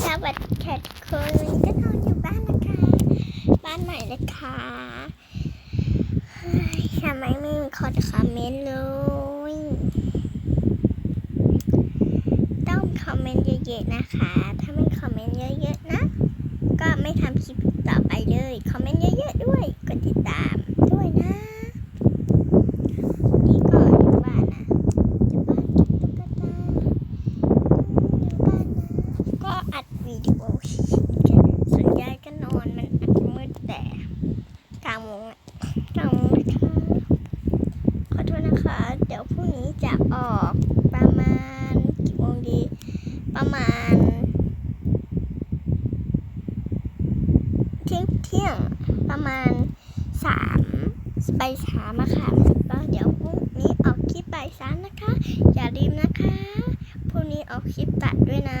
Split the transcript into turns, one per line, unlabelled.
สวัสดีค่ะทุกคนวันนี้ก็นอนอยู่บ้านนะคะ บ้านใหม่นะคะทำไมไม่มีคนคอมเมนต์เลย ต้องคอมเมนต์เยอะๆนะคะ ถ้าไม่คอมเมนต์เยอะๆนะ ก็ไม่ทำคลิปต่อไปเลย คอมเมนต์เยอะๆด้วย กดติดตามด้วยนะ นี่ก็อยู่บ้านนะอยู่บ้านตุ๊กตาอยู่บ้านนะ ก็อัด วิดีโอส่วนยายก็นอนมันอัดมืดแต่กลางโมงอะกลางโมงนะคะขอโทษนะคะ เดี๋ยวพรุ่งนี้จะออกประมาณกี่โมงดี ประมาณเที่ยงเที่ยงประมาณสามไปสามอะค่ะก็เดี๋ยวพรุ่งนี้ออกคลิปบ่ายสามนะคะ อย่าลืมนะคะพรุ่งนี้ออกคลิปตัดด้วยนะ